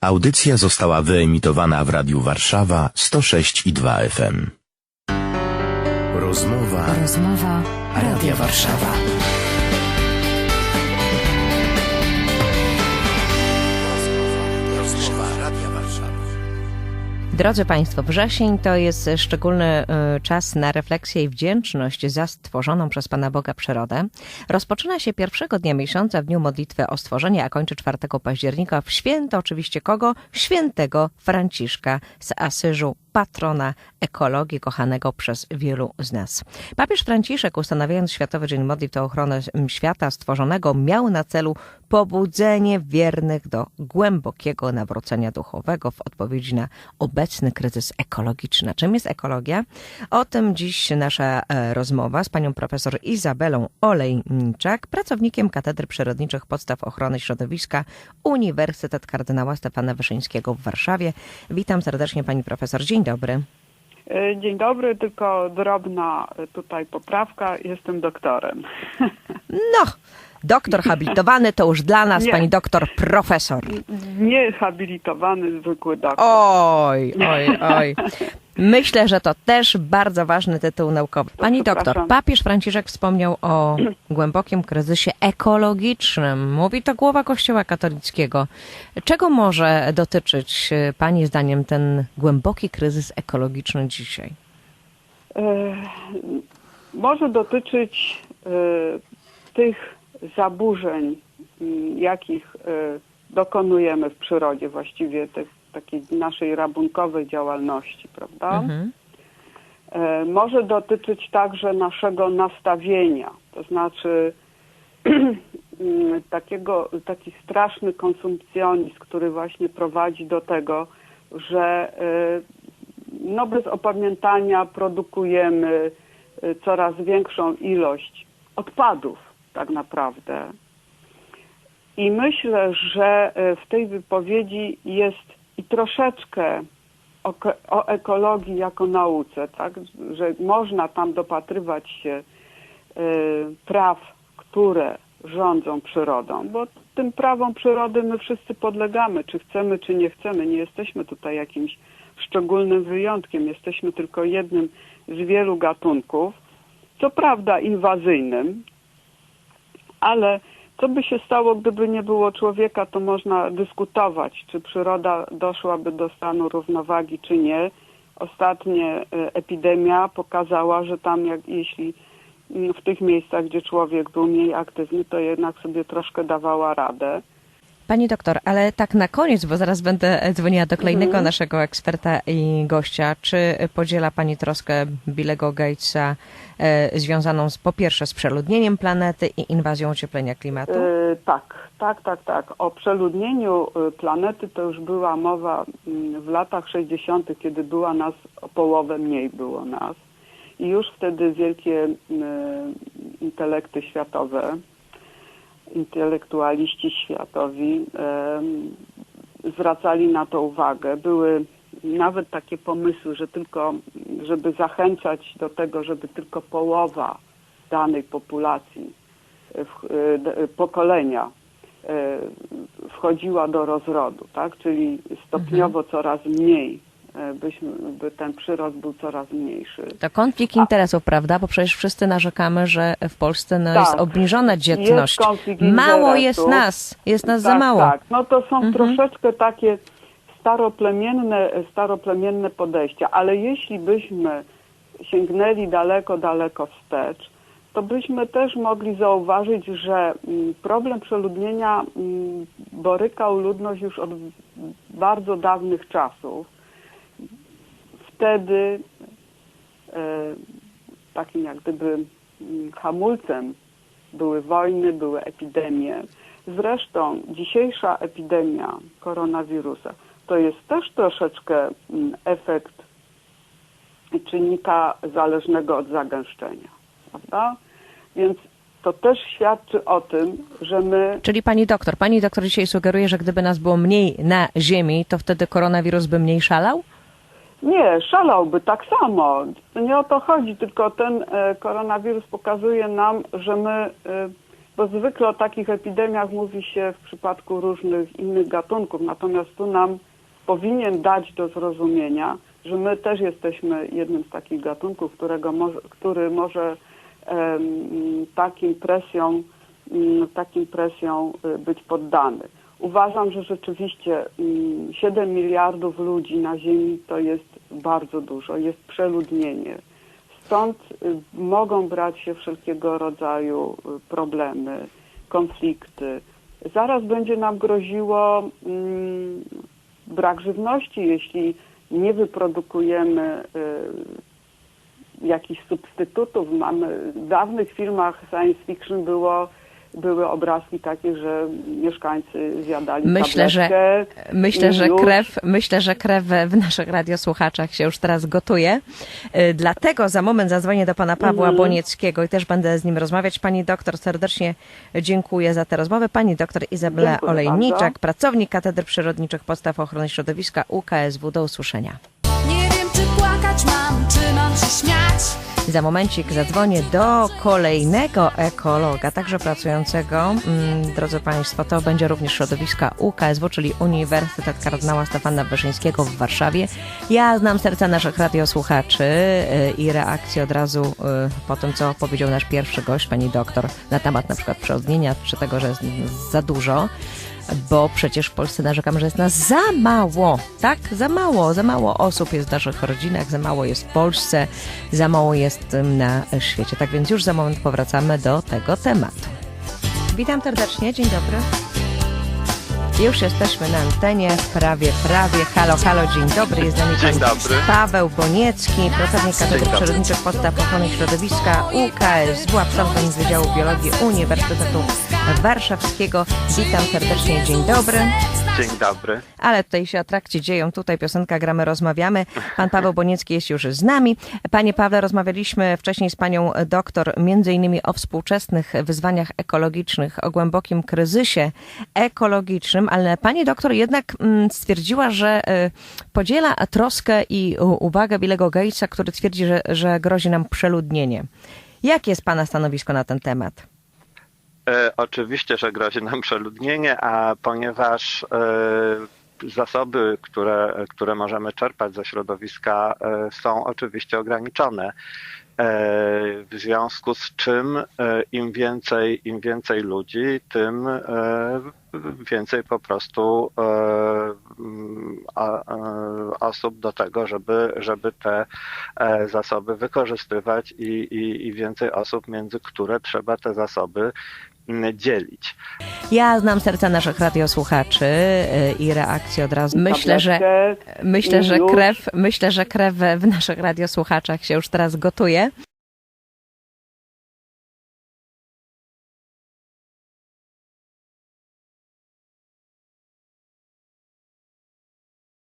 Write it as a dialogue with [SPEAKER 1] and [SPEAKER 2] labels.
[SPEAKER 1] Audycja została wyemitowana w Radiu Warszawa 106 i 2 FM. Rozmowa
[SPEAKER 2] Rozmowa Radia Warszawa.
[SPEAKER 3] Drodzy Państwo, wrzesień to jest szczególny y, czas na refleksję i wdzięczność za stworzoną przez Pana Boga przyrodę. Rozpoczyna się pierwszego dnia miesiąca w dniu modlitwy o stworzenie, a kończy 4 października w święto oczywiście kogo? Świętego Franciszka z Asyżu, patrona ekologii kochanego przez wielu z nas. Papież Franciszek ustanawiając Światowy Dzień Modlitw o ochronę świata stworzonego miał na celu pobudzenie wiernych do głębokiego nawrócenia duchowego w odpowiedzi na obecny kryzys ekologiczny. Czym jest ekologia? O tym dziś nasza e, rozmowa z panią profesor Izabelą Olejniczak, pracownikiem Katedry Przyrodniczych Podstaw Ochrony Środowiska Uniwersytet Kardynała Stefana Wyszyńskiego w Warszawie. Witam serdecznie pani profesor. Dzień dobry.
[SPEAKER 4] E, Dzień dobry, tylko drobna tutaj poprawka. Jestem doktorem.
[SPEAKER 3] No, doktor habilitowany to już dla nas
[SPEAKER 4] Nie.
[SPEAKER 3] pani doktor profesor.
[SPEAKER 4] Nie habilitowany, zwykły doktor.
[SPEAKER 3] Oj, oj, oj. Myślę, że to też bardzo ważny tytuł naukowy. Pani doktor, papież Franciszek wspomniał o głębokim kryzysie ekologicznym. Mówi to głowa Kościoła katolickiego. Czego może dotyczyć e, Pani zdaniem ten głęboki kryzys ekologiczny dzisiaj?
[SPEAKER 4] E, Może dotyczyć e, tych zaburzeń, m, jakich e, dokonujemy w przyrodzie, właściwie tych, takiej naszej rabunkowej działalności, prawda?
[SPEAKER 3] Mhm.
[SPEAKER 4] E, może dotyczyć także naszego nastawienia, to znaczy mm, takiego, taki straszny konsumpcjonizm, który właśnie prowadzi do tego, że e, no bez opamiętania produkujemy coraz większą ilość odpadów tak naprawdę. I myślę, że e, w tej wypowiedzi jest i troszeczkę o, o ekologii jako nauce, tak? że można tam dopatrywać się e, praw, które rządzą przyrodą, bo tym prawom przyrody my wszyscy podlegamy, czy chcemy, czy nie chcemy. Nie jesteśmy tutaj jakimś szczególnym wyjątkiem, jesteśmy tylko jednym z wielu gatunków, co prawda inwazyjnym, ale co by się stało, gdyby nie było człowieka, to można dyskutować, czy przyroda doszłaby do stanu równowagi, czy nie. Ostatnia e, epidemia pokazała, że tam, jak, jeśli mm, w tych miejscach, gdzie człowiek był mniej aktywny, to jednak sobie troszkę dawała radę.
[SPEAKER 3] Pani doktor, ale tak na koniec, bo zaraz będę dzwoniła do kolejnego
[SPEAKER 4] Mhm.
[SPEAKER 3] naszego eksperta i gościa. Czy podziela Pani troskę Billego Gatesa e, związaną z, po pierwsze z przeludnieniem planety i inwazją ocieplenia klimatu?
[SPEAKER 4] E, tak, tak, tak, tak. O przeludnieniu e, planety to już była mowa mm, w latach 60., kiedy była nas o połowę mniej było nas. I już wtedy wielkie mm, intelekty światowe, intelektualiści światowi zwracali na to uwagę. Były nawet takie pomysły, że tylko, żeby zachęcać do tego, żeby tylko połowa danej populacji w, e, d- pokolenia e, wchodziła do rozrodu, tak? Czyli stopniowo coraz mniej, e, byśmy, by ten przyrost był coraz mniejszy.
[SPEAKER 3] To konflikt interesów, prawda? Bo przecież wszyscy narzekamy, że w Polsce no,
[SPEAKER 4] Tak.
[SPEAKER 3] jest obniżona dzietność.
[SPEAKER 4] Jest
[SPEAKER 3] Mało jest nas, jest nas
[SPEAKER 4] tak,
[SPEAKER 3] za mało.
[SPEAKER 4] Tak, no to są
[SPEAKER 3] Mhm.
[SPEAKER 4] troszeczkę takie staroplemienne, staroplemienne podejścia, ale jeśli byśmy sięgnęli daleko, daleko wstecz, to byśmy też mogli zauważyć, że mm, problem przeludnienia mm, borykał ludność już od bardzo dawnych czasów. Wtedy e, takim jak gdyby mm, hamulcem były wojny, były epidemie. Zresztą dzisiejsza epidemia koronawirusa to jest też troszeczkę mm, efekt czynnika zależnego od zagęszczenia, prawda? Więc to też świadczy o tym, że my
[SPEAKER 3] Czyli pani doktor, pani doktor dzisiaj sugeruje, że gdyby nas było mniej na Ziemi, to wtedy koronawirus by mniej szalał?
[SPEAKER 4] Nie, szalałby tak samo. Nie o to chodzi, tylko ten e, koronawirus pokazuje nam, że my e, bo zwykle o takich epidemiach mówi się w przypadku różnych innych gatunków, natomiast tu nam powinien dać do zrozumienia, że my też jesteśmy jednym z takich gatunków, którego może, który może takim presją, takim presją y, być poddany. Uważam, że rzeczywiście mm, 7 miliardów ludzi na Ziemi to jest bardzo dużo, jest przeludnienie. Stąd y, mogą brać się wszelkiego rodzaju y, problemy, konflikty. Zaraz będzie nam groziło mm, brak żywności, jeśli nie wyprodukujemy y, jakichś substytutów. Mamy w dawnych filmach science fiction było, były obrazki takie, że mieszkańcy zjadali
[SPEAKER 3] Myślę, że, myślę, że
[SPEAKER 4] już
[SPEAKER 3] krew, myślę, że krew w naszych radiosłuchaczach się już teraz gotuje. Y, Dlatego za moment zadzwonię do pana Pawła
[SPEAKER 4] Mhm.
[SPEAKER 3] Bonieckiego i też będę z nim rozmawiać. Pani doktor, serdecznie dziękuję za tę rozmowę. Pani doktor Izabela
[SPEAKER 4] Dziękuję
[SPEAKER 3] Olejniczak,
[SPEAKER 4] bardzo.
[SPEAKER 3] pracownik Katedry Przyrodniczych Podstaw Ochrony Środowiska UKSW. Do usłyszenia.
[SPEAKER 2] Nie wiem, czy płakać mam, czy mam się śmiać.
[SPEAKER 3] Za momencik zadzwonię do kolejnego ekologa, także pracującego, mm, drodzy Państwo, to będzie również środowiska UKSW, czyli Uniwersytet Kardynała Stefana Wyszyńskiego w Warszawie. Ja znam serca naszych radiosłuchaczy y, i reakcję od razu y, po tym, co powiedział nasz pierwszy gość, pani doktor, na temat na przykład przeodnienia, czy tego, że jest za dużo bo przecież w Polsce narzekamy, że jest nas za mało, tak? Za mało, za mało osób jest w naszych rodzinach, za mało jest w Polsce, za mało jest na świecie. Tak więc już za moment powracamy do tego tematu. Witam serdecznie, dzień dobry. Już jesteśmy na antenie, prawie, prawie. Halo, halo, dzień dobry. Jest z nami
[SPEAKER 5] Dzień
[SPEAKER 3] pan
[SPEAKER 5] dobry.
[SPEAKER 3] Paweł Boniecki, pracownik Katedry. Przyrodniczych Podstaw Ochrony Środowiska UKSW, absolwent Wydziału Biologii Uniwersytetu Warszawskiego. Witam serdecznie, dzień dobry.
[SPEAKER 5] Dzień dobry.
[SPEAKER 3] Ale tutaj się atrakcje dzieją, tutaj piosenka gramy, rozmawiamy. Pan Paweł Boniecki jest już z nami. Panie Pawle, rozmawialiśmy wcześniej z panią doktor między innymi o współczesnych wyzwaniach ekologicznych, o głębokim kryzysie ekologicznym, ale pani doktor jednak mm, stwierdziła, że y, podziela troskę i uwagę Billego Gatesa, który twierdzi, że, że grozi nam przeludnienie. Jakie jest pana stanowisko na ten temat?
[SPEAKER 5] E, oczywiście, że grozi nam przeludnienie, a ponieważ e, zasoby, które, które możemy czerpać ze środowiska e, są oczywiście ograniczone. W związku z czym im więcej, im więcej ludzi, tym więcej po prostu osób do tego, żeby, żeby te zasoby wykorzystywać i, i, i więcej osób, między które trzeba te zasoby dzielić.
[SPEAKER 3] Ja znam serca naszych radiosłuchaczy y, i reakcję od razu. Myślę, że myślę, że krew, myślę, że krew w naszych radiosłuchaczach się już teraz gotuje.